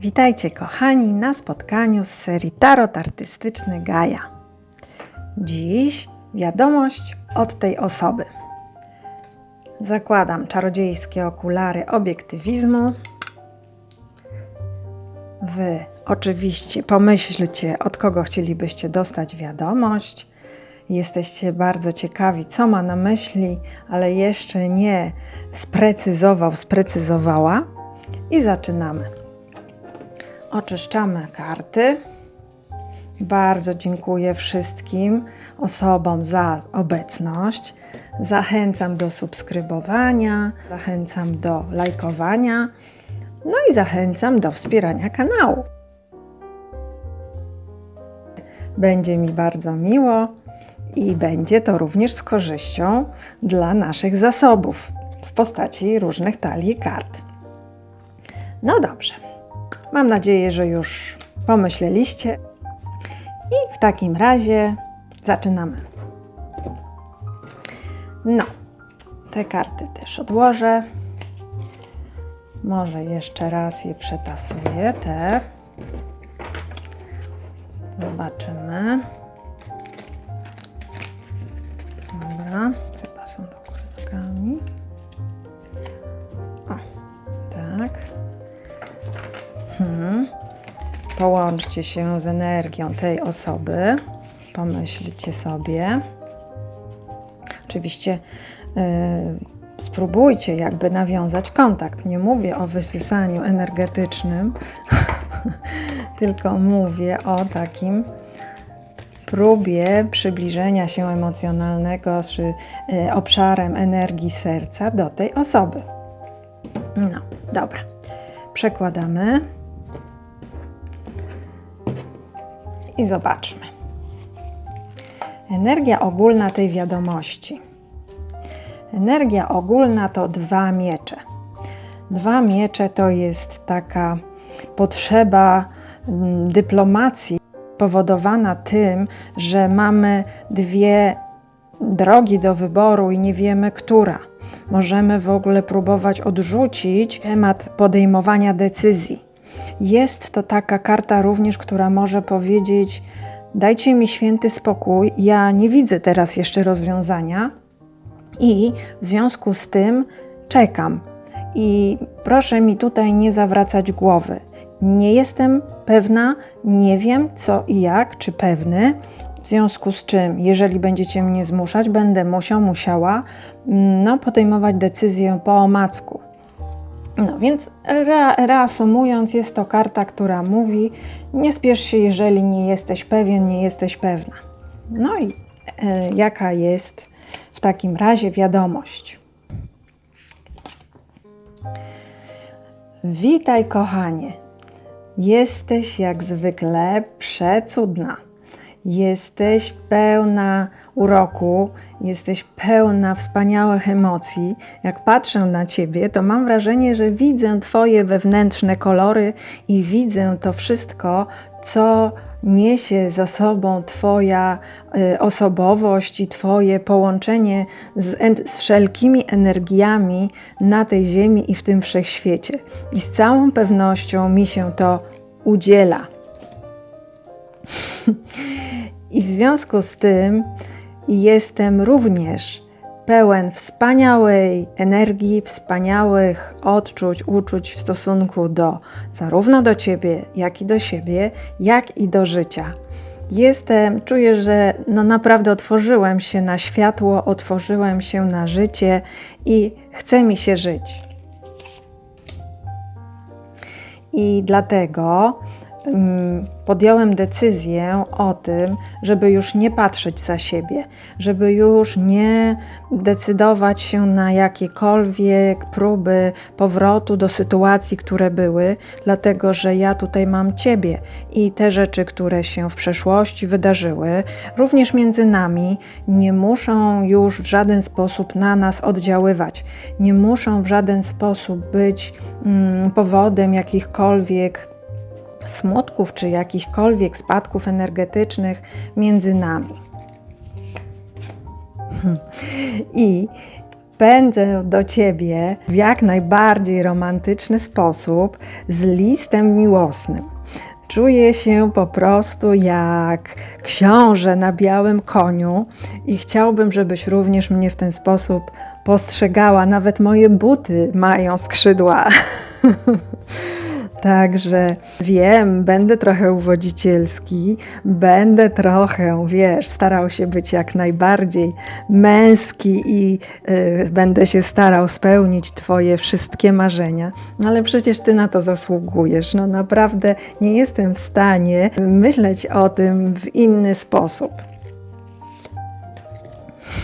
Witajcie kochani na spotkaniu z serii Tarot Artystyczny Gaja. Dziś wiadomość od tej osoby. Zakładam czarodziejskie okulary obiektywizmu. Wy oczywiście pomyślcie, od kogo chcielibyście dostać wiadomość. Jesteście bardzo ciekawi, co ma na myśli, ale jeszcze nie sprecyzował, sprecyzowała. I zaczynamy. Oczyszczamy karty. Bardzo dziękuję wszystkim osobom za obecność. Zachęcam do subskrybowania, zachęcam do lajkowania, no i zachęcam do wspierania kanału. Będzie mi bardzo miło i będzie to również z korzyścią dla naszych zasobów w postaci różnych talii kart. No dobrze. Mam nadzieję, że już pomyśleliście. I w takim razie zaczynamy. No, te karty też odłożę. Może jeszcze raz je przetasuję, te. Zobaczymy. Połączcie się z energią tej osoby. Pomyślcie sobie. Oczywiście yy, spróbujcie jakby nawiązać kontakt. Nie mówię o wysysaniu energetycznym, tylko mówię o takim próbie przybliżenia się emocjonalnego z y, obszarem energii serca do tej osoby. No, dobra. Przekładamy. I zobaczmy. Energia ogólna tej wiadomości. Energia ogólna to dwa miecze. Dwa miecze to jest taka potrzeba mm, dyplomacji powodowana tym, że mamy dwie drogi do wyboru i nie wiemy, która. Możemy w ogóle próbować odrzucić temat podejmowania decyzji. Jest to taka karta również, która może powiedzieć: Dajcie mi święty spokój, ja nie widzę teraz jeszcze rozwiązania i w związku z tym czekam. I proszę mi tutaj nie zawracać głowy. Nie jestem pewna, nie wiem co i jak, czy pewny. W związku z czym, jeżeli będziecie mnie zmuszać, będę musiał, musiała mm, no, podejmować decyzję po omacku. No więc re, reasumując, jest to karta, która mówi: nie spiesz się, jeżeli nie jesteś pewien, nie jesteś pewna. No i e, jaka jest w takim razie wiadomość? Witaj, kochanie. Jesteś jak zwykle przecudna. Jesteś pełna uroku, jesteś pełna wspaniałych emocji. Jak patrzę na ciebie, to mam wrażenie, że widzę Twoje wewnętrzne kolory i widzę to wszystko, co niesie za sobą Twoja y, osobowość i Twoje połączenie z, z wszelkimi energiami na tej Ziemi i w tym wszechświecie. I z całą pewnością mi się to udziela. I w związku z tym jestem również pełen wspaniałej energii, wspaniałych odczuć, uczuć w stosunku do zarówno do Ciebie, jak i do siebie, jak i do życia. Jestem, czuję, że no naprawdę otworzyłem się na światło, otworzyłem się na życie i chce mi się żyć. I dlatego podjąłem decyzję o tym, żeby już nie patrzeć za siebie, żeby już nie decydować się na jakiekolwiek próby powrotu do sytuacji, które były, dlatego że ja tutaj mam Ciebie i te rzeczy, które się w przeszłości wydarzyły, również między nami, nie muszą już w żaden sposób na nas oddziaływać, nie muszą w żaden sposób być mm, powodem jakichkolwiek smutków czy jakichkolwiek spadków energetycznych między nami. I pędzę do ciebie w jak najbardziej romantyczny sposób z listem miłosnym. Czuję się po prostu jak książę na białym koniu i chciałbym, żebyś również mnie w ten sposób postrzegała. Nawet moje buty mają skrzydła. Także wiem, będę trochę uwodzicielski, będę trochę, wiesz, starał się być jak najbardziej męski i y, będę się starał spełnić Twoje wszystkie marzenia. No ale przecież Ty na to zasługujesz. No naprawdę nie jestem w stanie myśleć o tym w inny sposób.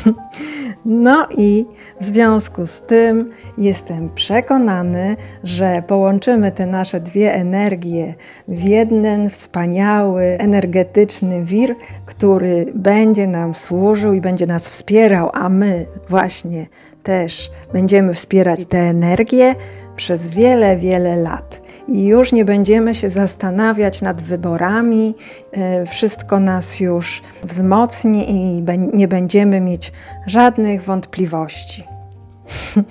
No i w związku z tym jestem przekonany, że połączymy te nasze dwie energie w jeden wspaniały, energetyczny wir, który będzie nam służył i będzie nas wspierał, a my właśnie też będziemy wspierać tę energię przez wiele, wiele lat i już nie będziemy się zastanawiać nad wyborami, e, wszystko nas już wzmocni i nie będziemy mieć żadnych wątpliwości.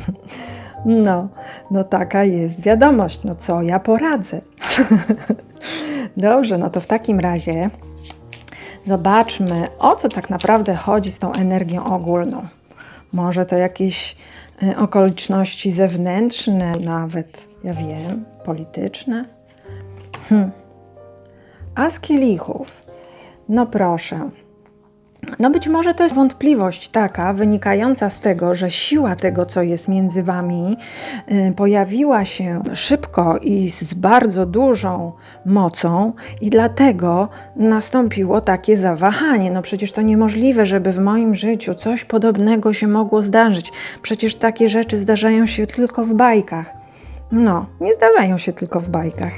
No, no taka jest wiadomość. No co ja poradzę? Dobrze, no to w takim razie zobaczmy, o co tak naprawdę chodzi z tą energią ogólną. Może to jakieś e, okoliczności zewnętrzne, nawet, ja wiem, polityczne. Hm. A z kielichów? No proszę. No być może to jest wątpliwość taka wynikająca z tego, że siła tego, co jest między wami, y, pojawiła się szybko i z bardzo dużą mocą i dlatego nastąpiło takie zawahanie. No przecież to niemożliwe, żeby w moim życiu coś podobnego się mogło zdarzyć. Przecież takie rzeczy zdarzają się tylko w bajkach. No, nie zdarzają się tylko w bajkach.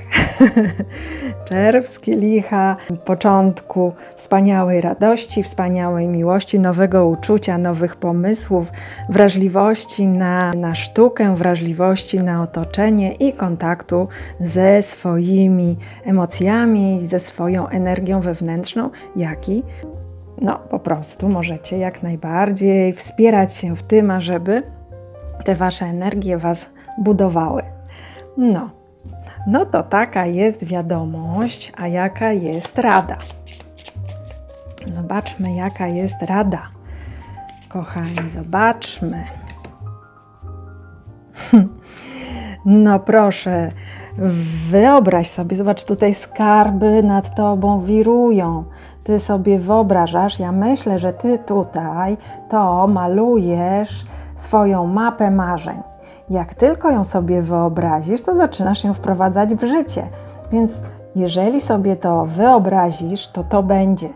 Czerw z kielicha, początku wspaniałej radości, wspaniałej miłości, nowego uczucia, nowych pomysłów, wrażliwości na, na sztukę, wrażliwości na otoczenie i kontaktu ze swoimi emocjami, ze swoją energią wewnętrzną, jak i no, po prostu możecie jak najbardziej wspierać się w tym, ażeby te wasze energie was budowały. No, no to taka jest wiadomość, a jaka jest rada? Zobaczmy, jaka jest rada. Kochani, zobaczmy. No proszę, wyobraź sobie, zobacz, tutaj skarby nad tobą wirują. Ty sobie wyobrażasz, ja myślę, że ty tutaj to malujesz swoją mapę marzeń. Jak tylko ją sobie wyobrazisz, to zaczynasz ją wprowadzać w życie. Więc jeżeli sobie to wyobrazisz, to to będzie.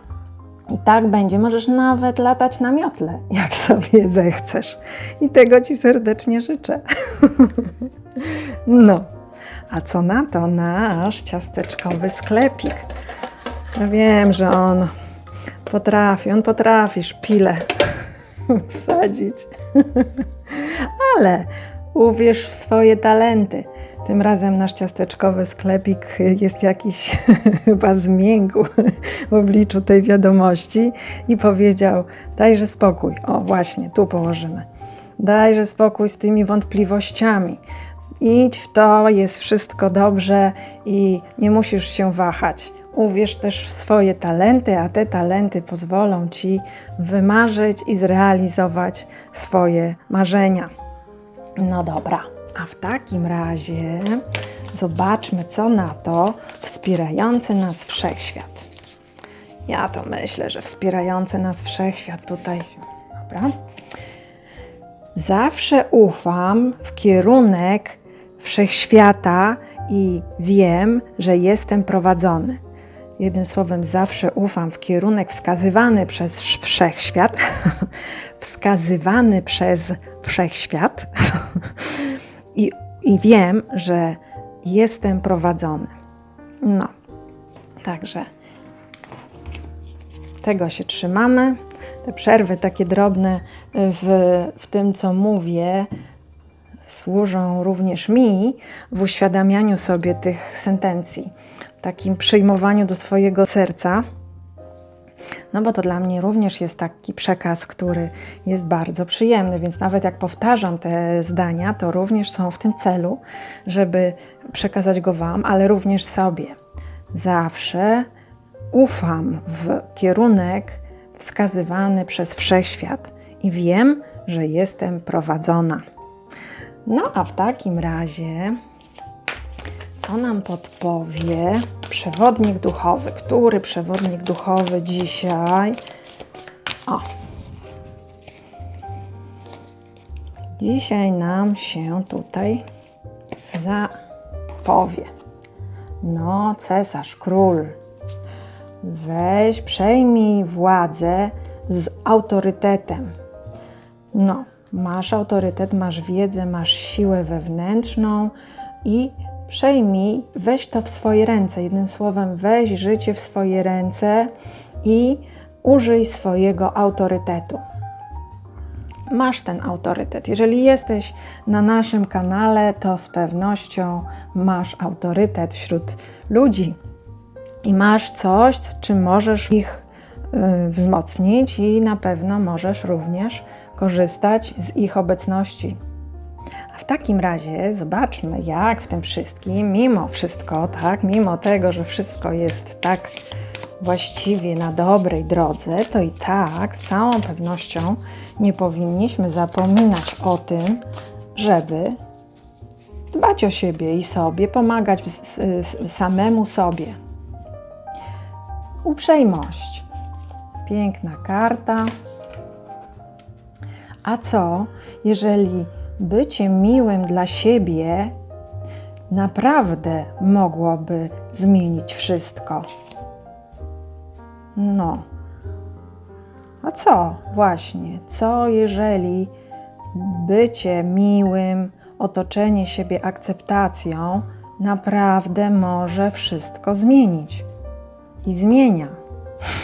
I tak będzie. Możesz nawet latać na miotle, jak sobie zechcesz. I tego Ci serdecznie życzę. no, a co na to nasz ciasteczkowy sklepik? Ja wiem, że on potrafi, on potrafi szpilę wsadzić. Ale Uwierz w swoje talenty. Tym razem nasz ciasteczkowy sklepik jest jakiś chyba zmiękł w obliczu tej wiadomości i powiedział: Dajże spokój. O, właśnie, tu położymy. Dajże spokój z tymi wątpliwościami. Idź w to, jest wszystko dobrze i nie musisz się wahać. Uwierz też w swoje talenty, a te talenty pozwolą ci wymarzyć i zrealizować swoje marzenia. No dobra, a w takim razie zobaczmy, co na to wspierający nas wszechświat. Ja to myślę, że wspierający nas wszechświat tutaj. Dobra. Zawsze ufam w kierunek wszechświata i wiem, że jestem prowadzony. Jednym słowem, zawsze ufam w kierunek wskazywany przez wszechświat, wskazywany przez wszechświat I, i wiem, że jestem prowadzony. No, także tego się trzymamy. Te przerwy takie drobne w, w tym, co mówię, służą również mi w uświadamianiu sobie tych sentencji, takim przyjmowaniu do swojego serca No bo to dla mnie również jest taki przekaz, który jest bardzo przyjemny, więc nawet jak powtarzam te zdania, to również są w tym celu, żeby przekazać go Wam, ale również sobie. Zawsze ufam w kierunek wskazywany przez wszechświat i wiem, że jestem prowadzona. No a w takim razie, co nam podpowie przewodnik duchowy? Który przewodnik duchowy dzisiaj? O! Dzisiaj nam się tutaj zapowie. No, cesarz, król, weź, przejmij władzę z autorytetem. No, masz autorytet, masz wiedzę, masz siłę wewnętrzną i przejmij, weź to w swoje ręce. Jednym słowem, weź życie w swoje ręce i użyj swojego autorytetu. Masz ten autorytet. Jeżeli jesteś na naszym kanale, to z pewnością masz autorytet wśród ludzi i masz coś, czym możesz ich y, wzmocnić, i na pewno możesz również korzystać z ich obecności. W takim razie zobaczmy, jak w tym wszystkim, mimo wszystko, tak, mimo tego, że wszystko jest tak właściwie na dobrej drodze, to i tak z całą pewnością nie powinniśmy zapominać o tym, żeby dbać o siebie i sobie, pomagać samemu sobie. Uprzejmość. Piękna karta. A co, jeżeli bycie miłym dla siebie naprawdę mogłoby zmienić wszystko? No. A co właśnie? Co jeżeli bycie miłym, otoczenie siebie akceptacją naprawdę może wszystko zmienić? I zmienia.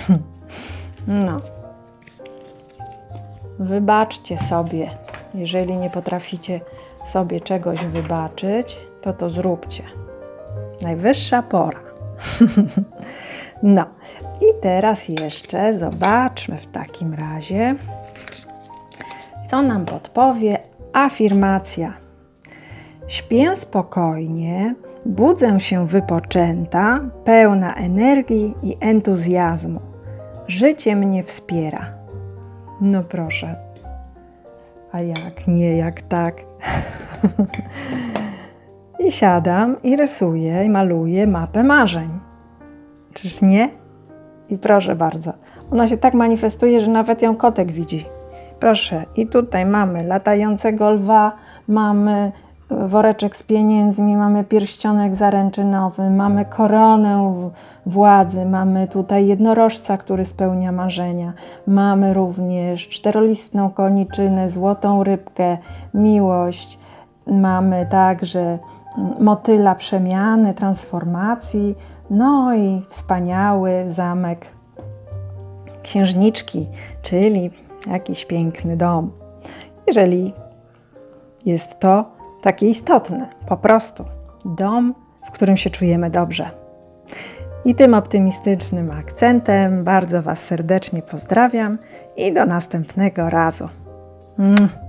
no. Wybaczcie sobie. Jeżeli nie potraficie sobie czegoś wybaczyć, to to zróbcie. Najwyższa pora. no. I teraz jeszcze zobaczmy w takim razie, co nam podpowie afirmacja. Śpię spokojnie, budzę się wypoczęta, pełna energii i entuzjazmu. Życie mnie wspiera. No proszę. A jak nie, jak tak? I siadam i rysuję i maluję mapę marzeń. Czyż nie? I proszę bardzo, ona się tak manifestuje, że nawet ją kotek widzi. Proszę, i tutaj mamy latającego lwa, mamy woreczek z pieniędzmi, mamy pierścionek zaręczynowy, mamy koronę władzy, mamy tutaj jednorożca, który spełnia marzenia, mamy również czterolistną koniczynę, złotą rybkę, miłość, mamy także motyla przemiany, transformacji, no i wspaniały zamek księżniczki, czyli jakiś piękny dom. Jeżeli jest to takie istotne, po prostu dom, w którym się czujemy dobrze. I tym optymistycznym akcentem bardzo Was serdecznie pozdrawiam i do następnego razu. Mm.